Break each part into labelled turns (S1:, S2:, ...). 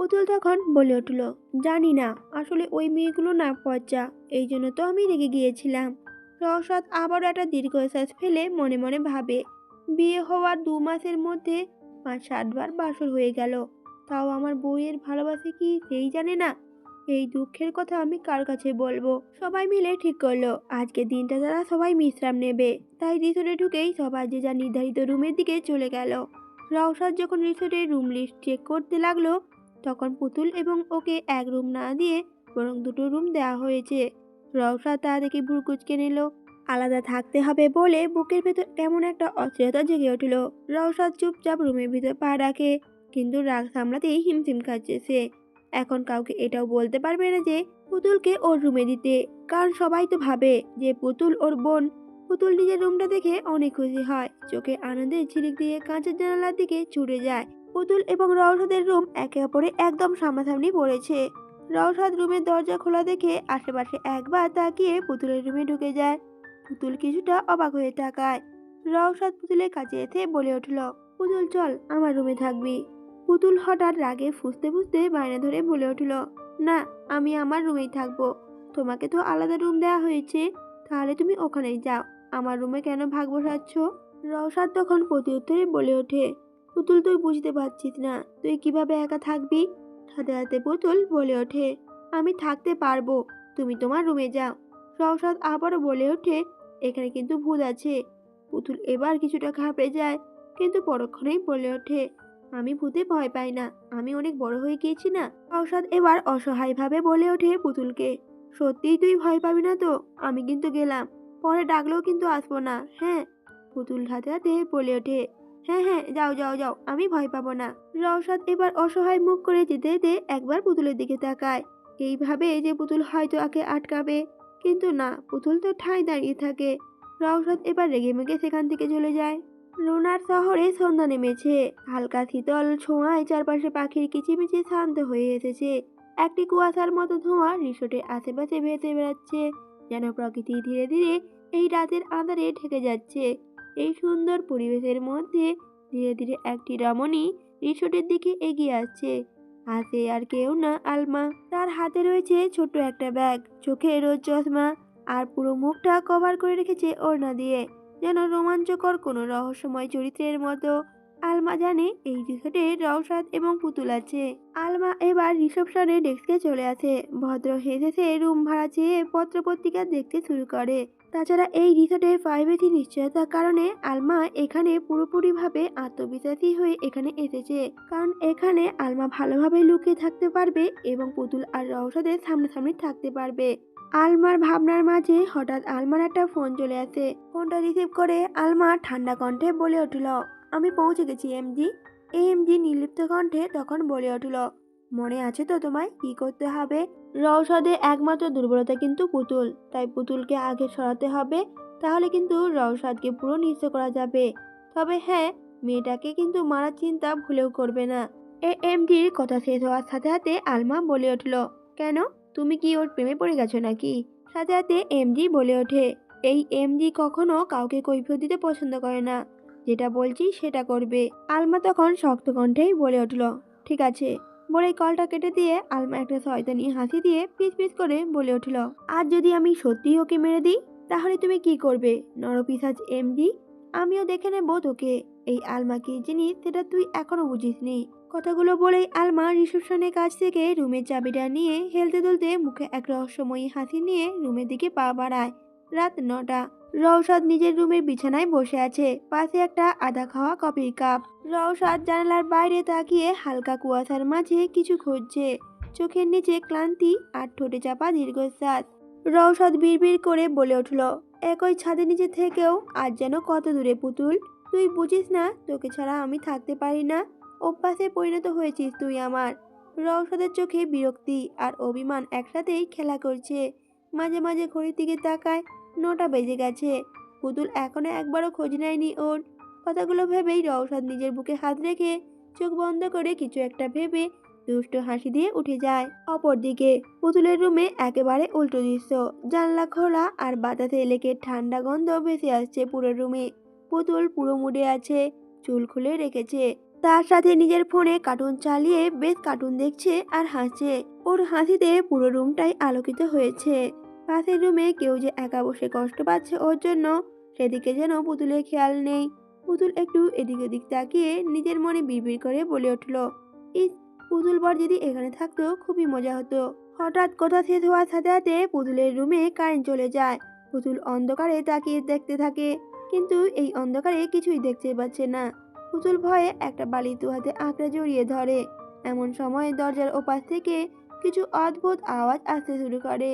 S1: পুতুল তখন বলে উঠল, জানি না, আসলে ওই মেয়েগুলো না পচা, এই জন্য তো আমি রেগে গিয়েছিলাম। রসাদ আবারও একটা দীর্ঘশ্বাস ফেলে মনে মনে ভাবে, বিয়ে হওয়ার দু মাসের মধ্যে পাঁচ সাতবার বাসর হয়ে গেল, তাও আমার বউয়ের ভালোবাসে কি সেই জানে না? এই দুঃখের কথা আমি কার কাছে বলব? সবাই মিলে ঠিক করল আজকে দিনটা তারা সবাই বিশ্রাম নেবে। তাই রিসোর্টে ঢুকেই সবাই যে যা নির্ধারিত রুমের দিকে চলে গেল। রওশাদ যখন রিসোর্টের রুম লিস্ট চেক করতে লাগল তখন পুতুল এবং ওকে এক রুম না দিয়ে বরং দুটো রুম দেওয়া হয়েছে। রওশাদ তা দেখে ভুরু কুচকে নিল। আলাদা থাকতে হবে বলে বুকের ভেতর কেমন একটা অস্থিরতা জেগে উঠল। রওশাদ চুপচাপ রুমের ভিতর পা রাখে, কিন্তু রাগ সামলাতেই হিমশিম খাচ্ছে সে। এখন কাউকে এটাও বলতে পারবে না যে পুতুলকে ওর রুমে দিতে, কারণ সবাই তো ভাবে যে পুতুল ওর বোন। পুতুল নিজের রুমটা দেখে অনেক খুশি হয়, চোখে আনন্দের ঝিলিক দিয়ে কাঁচের জানালার দিকে ছুটে যায়। পুতুল এবং রওশাদের রুম একে অপরে একদম সামনাসামনি পড়েছে। রওশাদ রুমের দরজা খোলা দেখে আশেপাশে একবার তাকিয়ে পুতুলের রুমে ঢুকে যায়। পুতুল কিছুটা অবাক হয়ে তাকায়। রওশাদ পুতুলের কাছে এসে বলে উঠল, পুতুল, চল, আমার রুমে থাকবি। পুতুল হঠাৎ রাগে ফুসতে ফুসতে বায়না ধরে বলে উঠল, না, আমি আমার রুমেই থাকব। তোমাকে তো আলাদা রুম দেওয়া হয়েছে, তাহলে তুমি ওখানেই যাও। আমার রুমে কেন ভাগ বসাচ্ছ? রওশাদ তখন প্রতি উত্তরে বলে ওঠে পুতুল তুই বুঝতে পারছিস না, তুই কীভাবে একা থাকবি? সাথে সাথে পুতুল বলে ওঠে, আমি থাকতে পারব, তুমি তোমার রুমে যাও। রওশাদ আবারও বলে ওঠে, এখানে কিন্তু ভূত আছে। পুতুল এবার কিছুটা ঘাবড়ে যায়, কিন্তু পরক্ষণেই বলে ওঠে, আমি ভূতে ভয় পাই না, আমি অনেক বড় হয়ে গিয়েছি না? রওশাদ এবার অসহায়ভাবে বলে ওঠে পুতুলকে, সত্যিই তুই ভয় পাবি না তো? আমি কিন্তু গেলাম, পরে ডাকলেও কিন্তু আসব না হ্যাঁ? পুতুল হাতে হাতে বলে ওঠে হ্যাঁ হ্যাঁ যাও যাও যাও, আমি ভয় পাবো না। রওশাদ এবার অসহায় মুখ করে যেতে যেতে একবার পুতুলের দিকে তাকায়। এইভাবে যে পুতুল হয়তো আগে আটকাবে, কিন্তু না, পুতুল তো ঠাঁই দাঁড়িয়ে থাকে। রওশাদ এবার রেগে মেগে সেখান থেকে চলে যায়। লুনার শহরে সন্ধ্যা নেমেছে। হালকা শীতল ছোঁয়ায় চারপাশে পাখির কিচিমিচি শান্ত হয়ে এসেছে। একটি কুয়াশার মতো ধোঁয়া রিসোর্টের আশেপাশে ভেসে বেড়াচ্ছে, যেন প্রকৃতি ধীরে ধীরে এই রাতের আঁধারে ঢেকে যাচ্ছে। এই সুন্দর পরিবেশের মধ্যে ধীরে ধীরে একটি রমণী রিসোর্টের দিকে এগিয়ে আসছে। হাতে আর কেউ না, আলমা। তার হাতে রয়েছে ছোট একটা ব্যাগ, চোখে রোজ চশমা আর পুরো মুখটা কভার করে রেখেছে ওড়না দিয়ে, যেন রোমাঞ্চকর কোনো রহস্যময় চরিত্রের মতো। আলমা জানে এই রিসোর্টে রওশাদ এবং পুতুল আছে। আলমা এবার রিসেপশনে ডেস্কে চলে আসে। ভদ্র হেসে রুম ভাড়া চেয়ে পত্রপত্রিকা দেখতে শুরু করে। তাছাড়া এই রিসোর্টের প্রাইভেসি নিশ্চয়তার কারণে আলমা এখানে পুরোপুরিভাবে আত্মবিশ্বাসী হয়ে এখানে এসেছে। কারণ এখানে আলমা ভালোভাবে লুকিয়ে থাকতে পারবে এবং পুতুল আর রওশাদের সামনাসামনি থাকতে পারবে। আলমার ভাবনার মাঝে হঠাৎ আলমার একটা ফোন চলে আসে। ফোনটা রিসিভ করে আলমা ঠান্ডা কণ্ঠে বলে উঠল আমি পৌঁছে গেছি এমজি এমজি নির্লিপ্ত কণ্ঠে তখন বলে উঠল, মনে আছে তো তোমায়? কি করতে হবে? রওশাদের একমাত্র দুর্বলতা কিন্তু পুতুল। তাই পুতুলকে আগে সরাতে হবে, তাহলে কিন্তু রওশাদকে পুরো নিঃস্ব করা যাবে। তবে হ্যাঁ মেয়েটাকে কিন্তু মারার চিন্তা ভুলেও করবে না। এ এমডির কথা শেষ হওয়ার সাথে সাথে আলমা বলে উঠল, কেন? তুমি কি ওর প্রেমে পড়ে গেছো নাকি? সাথে সাথে এমজি বলে ওঠে, এই এমজি কখনো কাউকে কৈফিয়ত দিতে পছন্দ করে না। যেটা বলছি সেটা করবে। আলমা তখন শক্ত কণ্ঠেই বলে উঠল, ঠিক আছে। বলে কলটা কেটে দিয়ে আলমা একটা শয়তানি হাসি দিয়ে পিস পিস করে বলে উঠল আর যদি আমি সত্যিই ওকে মেরে দিই, তাহলে তুমি কি করবে? নরপিসাজ এমজি আমিও দেখে নেব তোকে। এই আলমা কি জিনিস সেটা তুই এখনও বুঝিসনি। কথাগুলো বলেই আলমা রিসেপশনের কাছ থেকে রুমের চাবিটা নিয়ে হেলতে দুলতে মুখে এক রহস্যময়ী হাসি নিয়ে রুমের দিকে পা বাড়ায়। রাত নটা। রওশাদ নিজের রুমের বিছানায় বসে আছে। পাশে একটা আধা খাওয়া কফির কাপ। রওশাদ জানালার বাইরে তাকিয়ে হালকা কুয়াশার মাঝে কিছু খুঁজছে। চোখের নিচে ক্লান্তি আর ঠোঁটে চাপা দীর্ঘশ্বাস। রওশাদ বিড়বিড় করে বলে উঠল, একই ছাদের নিচে থেকেও আজ যেন কত দূরে পুতুল। তুই বুঝিস না, তোকে ছাড়া আমি থাকতে পারি না। অভ্যাসে পরিণত হয়েছিস তুই আমার। রওশাদের চোখে বিরক্তি আর অভিমান একসাথেই খেলা করছে। মাঝে মাঝে ঘড়ির দিকে তাকায় নটা বেজে গেছে। পুতুল এখনও একবারও খোঁজ নেয়নি ওর। কথাগুলো ভেবেই রওসাদ নিজের বুকে হাত রেখে চোখ বন্ধ করে কিছু একটা ভেবে দুষ্ট হাসি দিয়ে উঠে যায় অপরদিকে। পুতুলের রুমে একেবারে উল্টো দৃশ্য। জানলা খোলা আর বাতাসে লেকে ঠান্ডা গন্ধ ভেসে আসছে পুরো রুমে। পুতুল পুরো মুডে আছে, চুল খুলে রেখেছে। তার সাথে নিজের ফোনে কার্টুন চালিয়ে বেশ কার্টুন দেখছে আর হাসছে। ওর হাসিতে পুরো রুমটাই আলোকিত হয়েছে। পাশের রুমে কেউ যে একা বসে কষ্ট পাচ্ছে ওর জন্য সেদিকে যেন পুতুলের খেয়াল নেই। পুতুল একটু এদিক ওদিক তাকিয়ে নিজের মনে বিড়বিড় করে বলে উঠল, ইস, পুতুল বর যদি এখানে থাকতো, খুবই মজা হতো। হঠাৎ কথা শেষ হওয়ার সাথে সাথে পুতুলের রুমে কারেন্ট চলে যায়। পুতুল অন্ধকারে তাকিয়ে দেখতে থাকে, কিন্তু এই অন্ধকারে কিছুই দেখতে পাচ্ছে না। পুতুল ভয়ে একটা বালি দু হাতে আঁকড়ে জড়িয়ে ধরে। এমন সময় দরজার ওপাশ থেকে কিছু অদ্ভুত আওয়াজ আসতে শুরু করে।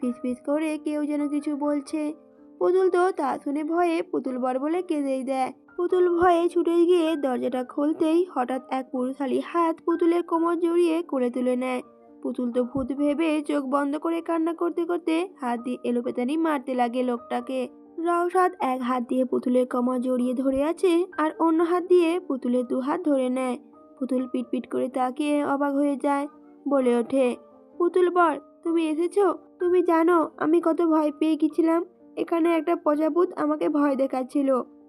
S1: ফিসফিস করে কেউ যেন কিছু বলছে। পুতুল তো তা শুনে ভয়ে পুতুল বর বলে কেঁদেই দেয়। পুতুল ভয়ে ছুটে গিয়ে দরজাটা খুলতেই হঠাৎ এক পুরুষালী হাত পুতুলের কোমর জড়িয়ে করে তুলে নেয়। পুতুল তো ভূত ভেবে চোখ বন্ধ করে কান্না করতে করতে হাত দিয়ে এলোপেতানি মারতে লাগে লোকটাকে। রওসাদ এক হাত দিয়ে পুতুলের কোমর জড়িয়ে ধরে আছে আর অন্য হাত দিয়ে পুতুলের দু হাত ধরে নেয়। পুতুল পিটপিট করে তাকিয়ে অবাক হয়ে যায়। বলে ওঠে, পুতুল বর, তুমি এসেছ? তুমি জানো, আমি কত ভয় পেয়ে গেছিলাম। এখানে একটা প্রজাপুত আমাকে ভয় দেখাচ্ছিল।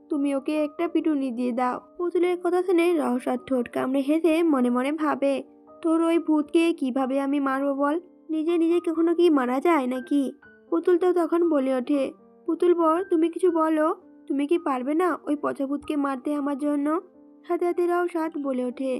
S1: তুমি ওকে একটা পিটুনি দিয়ে দাও। পুতুলের কথা শুনে রহসার ঠোঁট কামড়ে হেসে মনে মনে ভাবে, তোর ওই ভূতকে কীভাবে আমি মারবো বল? নিজে নিজে কখনো কি মারা যায় নাকি? পুতুল তো তখন বলে ওঠে, পুতুল বর তুমি কিছু বলো? তুমি কি পারবে না ওই পচাভূতকে মারতে আমার জন্য? সাথে সাথে রওসাদ বলে ওঠে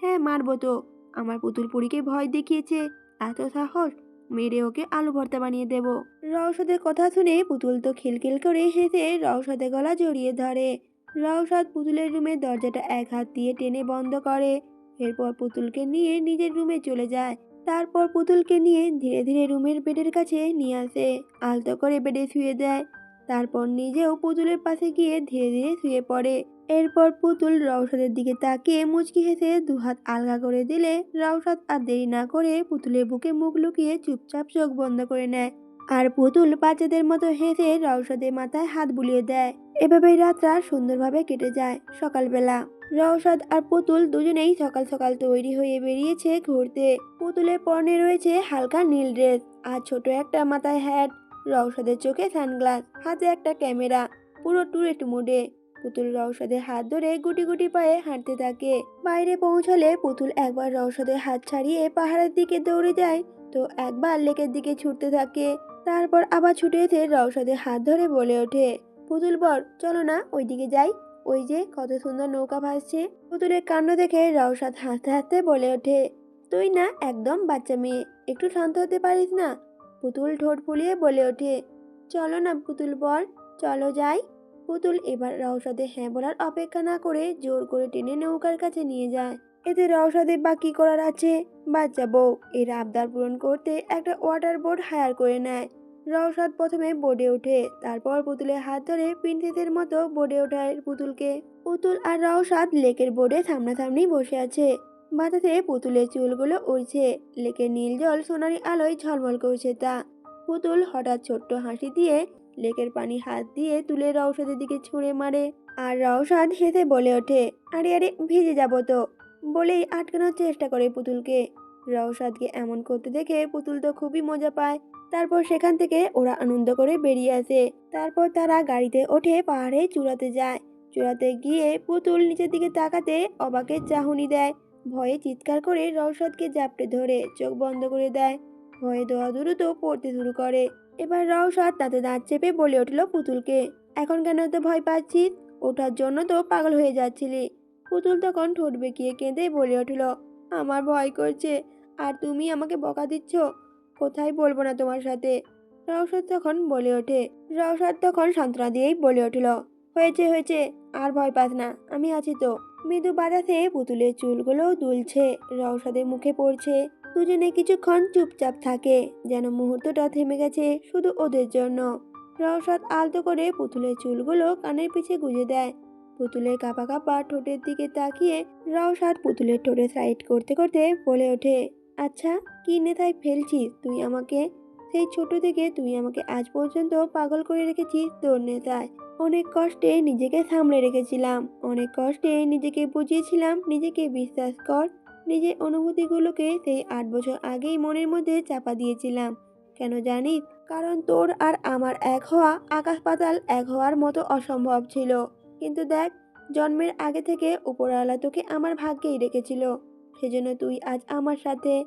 S1: হ্যাঁ মারবো তো। আমার পুতুল পুরীকে ভয় দেখিয়েছে, এত সাহস মেরে ওকে আলু ভর্তা বানিয়ে দেব। রওসাদের কথা শুনে পুতুল তো খিলখিল করে হেসে রওসাদের গলা জড়িয়ে ধরে। রওসাদ পুতুলের রুমের দরজাটা এক হাত দিয়ে টেনে বন্ধ করে। এরপর পুতুলকে নিয়ে নিজের রুমে চলে যায়। তারপর পুতুলকে নিয়ে ধীরে ধীরে রুমের বেডের কাছে নিয়ে আসে। আলতো করে বেডে শুয়ে দেয় তারপর নিজেও পুতুলের পাশে গিয়ে ধীরে ধীরে শুয়ে পড়ে। এরপর পুতুল রওসাদের দিকে তাকিয়ে মুচকি হেসে দুহাত আলগা করে দিলে রওসাদ আর দেরি না করে পুতুলের বুকে মুখ লুকিয়ে চুপচাপ চোখ বন্ধ করে নেয়। আর পুতুল বাচ্চাদের মতো হেসে রওসাদের মাথায় হাত বুলিয়ে দেয়। এভাবেই রাতটা সুন্দরভাবে কেটে যায় সকালবেলা। রওসাদ আর পুতুল দুজনেই সকাল সকাল তৈরি হয়ে বেরিয়েছে ঘুরতে। পুতুলের পরনে রয়েছে হালকা নীল ড্রেস আর ছোট একটা মাথায় হ্যাট রওসাদের চোখে সানগ্লাস, হাতে একটা ক্যামেরা, পুরো টুরিস্ট মুডে পুতুল রওসাদের হাত ধরে গুটি গুটি পায়ে হাঁটতে থাকে। বাইরে পৌঁছলে পুতুল একবার রওসাদের হাত ছাড়িয়ে পাহাড়ের দিকে দৌড়ে যায়, তো একবার লেকের দিকে ছুটতে থাকে। তারপর আবার ছুটে এসে রওসাদের হাত ধরে বলে ওঠে, পুতুল বর, চলো না, ওইদিকে যাই। ওই যে কত সুন্দর নৌকা ভাসছে। পুতুলের কাণ্ড দেখে রওসাদ হাসতে হাসতে বলে ওঠে, তুই না, একদম বাচ্চা মেয়ে, একটু শান্ত হতে পারিস না? পুতুল ঠোঁট ফুলিয়ে বলে ওঠে, চলো না পুতুল বর চলো যাই। পুতুল এবার রওসাদের হ্যাঁ বলার অপেক্ষা না করে জোর করে টেনে নৌকার কাছে নিয়ে যায়। এতে রওসাদের বা কি করার আছে? বাচ্চা বউ। এর আবদার পূরণ করতে একটা ওয়াটার বোর্ড হায়ার করে নেয়। রওসাদ প্রথমে বোর্ডে ওঠে, তারপর পুতুলের হাত ধরে প্রিন্সেসের মতো বোর্ডে ওঠায় পুতুলকে। পুতুল আর রওসাদ লেকের বোর্ডে সামনাসামনি বসে আছে। বাতাসে পুতুলের চুলগুলো উড়ছে। লেকের নীল জল সোনালি আলোয় ঝলমল করছে তা। পুতুল হঠাৎ ছোট্ট হাসি দিয়ে লেকের পানি হাত দিয়ে তুলে রওসাদের দিকে ছুঁড়ে মারে। আর রওসাদ হেসে বলে ওঠে, আরে আরে, ভিজে যাব তো। বলেই আটকানোর চেষ্টা করে পুতুলকে। রওসাদকে এমন করতে দেখে পুতুল তো খুবই মজা পায়। তারপর সেখান থেকে ওরা আনন্দ করে বেরিয়ে আসে। তারপর তারা গাড়িতে ওঠে পাহাড়ে চূড়াতে যায়। চূড়াতে গিয়ে পুতুল নিচের দিকে তাকাতে অবাকের চাহনি দেয়। ভয়ে চিৎকার করে রওসাদকে জাপটে ধরে চোখ বন্ধ করে দেয়। ভয়ে দোয়া দ্রুত পড়তে শুরু করে। এবার রওসাদ তাতে দাঁত চেপে বলে উঠল পুতুলকে, এখন কেন তো ভয় পাচ্ছিস? ওঠার জন্য তো পাগল হয়ে যাচ্ছিলি। পুতুল তখন ঠোঁট বেঁকিয়ে কেঁদে বলে উঠল, আমার ভয় করছে, আর তুমি আমাকে বকা দিচ্ছ? কোথায় বলব না তোমার সাথে? রওসাদ তখন বলে ওঠে রওসাদ তখন সান্ত্বনা দিয়েই বলে উঠল, হয়েছে হয়েছে, আর ভয় পাস না, আমি আছি তো। মৃদু বাতাসে পুতুলের চুলগুলো দুলছে রওসাদের মুখে পড়ছে। দুজনে কিছুক্ষণ চুপচাপ থাকে, যেন মুহূর্তটা থেমে গেছে শুধু ওদের জন্য। রওসাদ আলতো করে পুতুলের চুলগুলো কানের পিছে গুঁজে দেয়। পুতুলের কাপা কাপা ঠোঁটের দিকে তাকিয়ে রওসাদ পুতুলের ঠোঁটে সাইড করতে করতে বলে ওঠে আচ্ছা কি নেতায় ফেলছিস তুই আমাকে? সেই ছোট থেকে তুই আমাকে আজ পর্যন্ত পাগল করে রেখেছিস তোর নেতায়। অনেক কষ্টে নিজেকে সামলে রেখেছিলাম। অনেক কষ্টে নিজেকে বুঝিয়েছিলাম, নিজেকে বিশ্বাস কর। নিজের অনুভূতিগুলোকে সেই আট বছর আগেই মনের মধ্যে চাপা দিয়েছিলাম। কেন জানিস? কারণ তোর আর আমার এক হওয়া আকাশ পাতাল এক হওয়ার মতো অসম্ভব ছিল। কিন্তু দেখ, জন্মের আগে থেকে উপরওয়ালা তোকে আমার ভাগ্যেই রেখেছিল। সেজন্য তুই আজ আমার সাথে